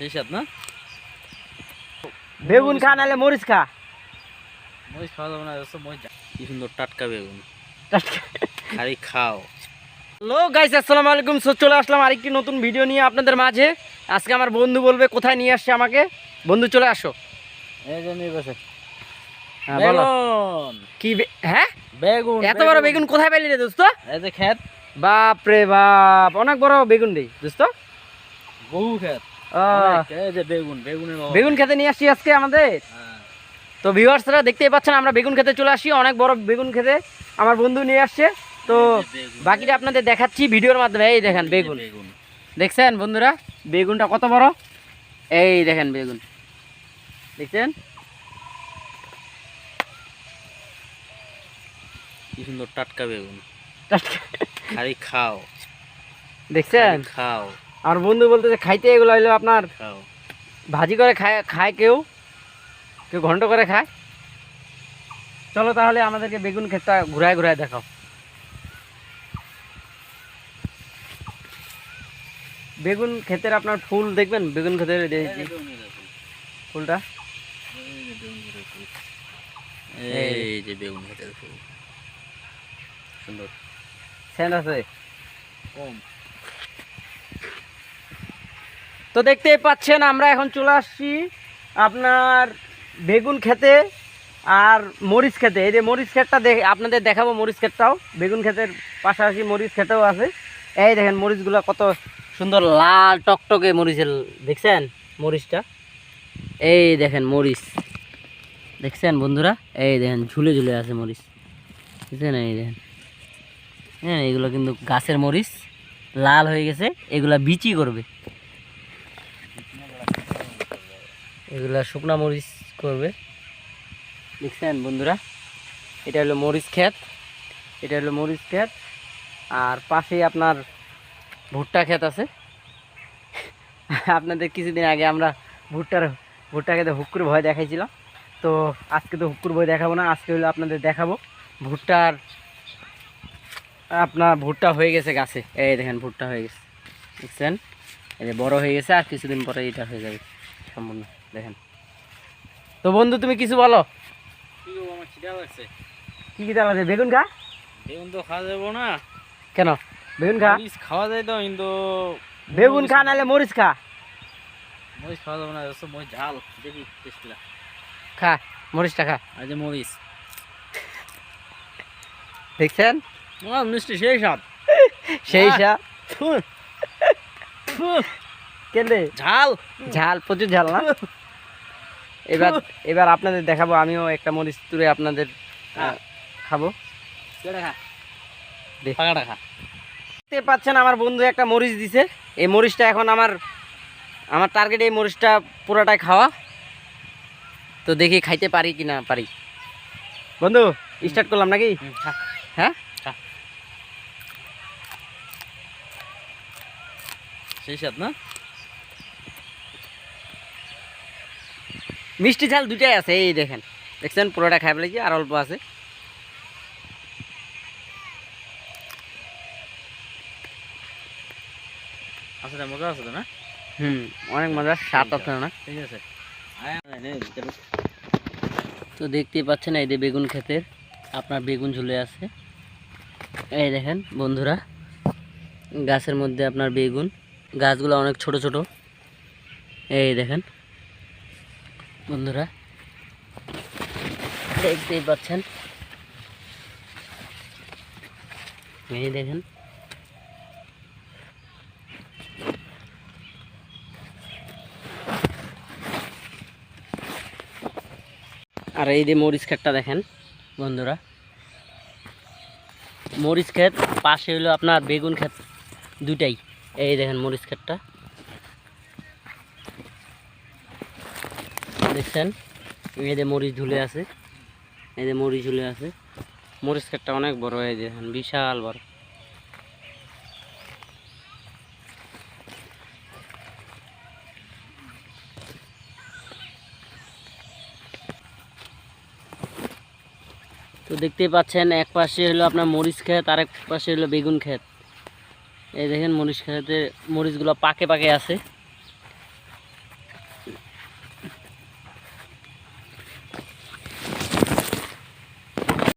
সেই সাত না? বেগুন খা নাহলে মরিচ খা। মরিচ খাওয়া যাবে না মরিচ কি সুন্দর টাটকা বেগুন। খালি খাও। হ্যালো গাইস আসসালামু আলাইকুম। সো চলে আসলাম আরেকটি নতুন ভিডিও নিয়ে আপনাদের মাঝে। আজকে আমার বন্ধু বলবে কোথায় নিয়ে আসছে আমাকে। বন্ধু চলে আসো। হ্যাঁ, কি বে- হ্যাঁ? বেগুন এত বড় বেগুন। কোথায় পেলি রে দোস্ত? এই যে ক্ষেত। বাপ রে বাপ অনেক বড় বেগুন রে দোস্ত। বহু ক্ষেত। যে বেগুন বেগুন খেতে নিয়ে আসছি আজকে আমাদের। হ্যাঁ। তো ভিউয়ার্সরা দেখতেই পাচ্ছেন আমরা বেগুন খেতে চলে আসি অনেক বড় বেগুন খেতে আমার বন্ধু নিয়ে আসছে। তো বাকিটা আপনাদের দেখাচ্ছি ভিডিওর মাধ্যমে এই দেখেন বেগুন। বেগুন। দেখছেন বন্ধুরা বেগুনটা কত বড়? এই দেখেন বেগুন। দেখছেন? কি সুন্দর টাটকা বেগুন। খালি খাও। দেখছেন? খাও। আমার বন্ধু বলতে যে খাইতে এগুলো হইল আপনার ভাজি করে খায় খায় কেউ? কেউ ঘন্ট করে খায়? চলো তাহলে আমাদেরকে বেগুন ক্ষেতটা ঘুরায় ঘুরায় দেখাও। বেগুন ক্ষেতের আপনার ফুল দেখবেন? বেগুন ক্ষেতের এই যে- এই যে বেগুনের ফুল, ফুলটা। এই যে বেগুন ক্ষেতের ফুল। সুন্দর। স্যান্ড আছে? কম। তো দেখতেই পাচ্ছেন, আমরা এখন চলে আসছি আপনার বেগুন খেতে আর মরিচ খেতে এই যে মরিচ ক্ষেতটা দেখে, আপনাদের দেখাবো মরিচ ক্ষেতটাও। বেগুন ক্ষেতের পাশাপাশি মরিচ ক্ষেতেও আছে। এই দেখেন মরিচগুলো কত সুন্দর লাল টকটকে মরিচের, দেখছেন মরিচটা? এই দেখেন মরিচ। দেখছেন বন্ধুরা? এই দেখেন ঝুলে ঝুলে আছে মরিচ। দেখছেন? এই দেখেন। হ্যাঁ এগুলো কিন্তু গাছের মরিচ, লাল হয়ে গেছে। এগুলা বিচি করবে। এগুলা শুকনা মরিচ করবে। দেখছেন বন্ধুরা? এটা হলো মরিচ ক্ষেত। এটা হলো মরিচ ক্ষেত। আর পাশেই আপনার ভুট্টা ক্ষেত আছে। আপনাদের কিছুদিন আগে আমরা ভুট্টার, ভুট্টা খেতে হুক্কুর ভয় দেখাইছিলাম। তো আজকে তো হুক্কুর ভয় দেখাবো না, আজকে হলো আপনাদের দেখাবো। ভুট্টার, আপনার ভুট্টা হয়ে গেছে গাছে। এই দেখেন, ভুট্টা হয়ে গেছে। দেখছেন? এই যে বড় হয়ে গেছে, আর কিছুদিন পরে এটা হয়ে যাবে সম্পূর্ণ। দেখেন। তো বন্ধু তুমি কিছু বলো? কি গো, আমার খিদা লাগছে। কি কি বেগুন খা। বেগুন তো খাওয়া যাব না। কেন? বেগুন খা। মরিচ খাওয়া যায় তো কিন্তু বেগুন খা নাহলে মরিচ খা। মরিচ খাওয়া যাবে না এত মরিচ ঝাল দেখি টেস্টটা খা মরিচটা খা। যে মরিচ। দেখছেন? মিষ্টি সেই স্বাদ। সেই বাহ। কেন্দে ঝাল। ঝাল প্রচুর ঝাল না? এবার এবার আপনাদের দেখাবো আমিও একটা মরিচ তুলে আপনাদের খাব। কেটে খা? দে। পাকাটা খা। দেখতে পাচ্ছেন আমার বন্ধু একটা মরিচ দিছে। এই মরিচটা এখন আমার আমার টার্গেট এই মরিচটা পুরোটাই খাওয়া। তো দেখি খাইতে পারি কি না পারি। বন্ধু স্টার্ট করলাম নাকি? হ্যাঁ? সেই স্বাদ না? মিষ্টি ঝাল দুটাই আছে এই দেখেন। দেখছেন পুরোটা খাই ফেলেছি আর অল্প আছে। আছে না মজা আছে তো না? হুম অনেক মজা স্বাদ আছে না? ঠিক আছে। তো দেখতেই পাচ্ছেন এই যে বেগুন ক্ষেতের আপনার বেগুন ঝুলে আছে। এই দেখেন বন্ধুরা গাছের মধ্যে আপনার বেগুন। গাছগুলো অনেক ছোট ছোট। এই দেখেন বন্ধুরা, দেখতেই পাচ্ছেন। এই দেখেন। আর এই যে মরিচ ক্ষেতটা দেখেন, বন্ধুরা। মরিচ ক্ষেত, পাশে হলো আপনার বেগুন ক্ষেত দুটাই এই দেখেন মরিচ ক্ষেতটা। দেখছেন? যে মরিচ ঝুলে আছে। যে মরিচ ঝুলে আছে। মরিচ ক্ষেতটা অনেক বড়, এই যে দেখেন বিশাল বড়। তো দেখতেই পাচ্ছেন, এক পাশে হলো আপনার মরিচ ক্ষেত আর এক পাশে হলো বেগুন ক্ষেত। এই দেখেন মরিচ ক্ষেতে, মরিচগুলো পাকে পাকে আছে।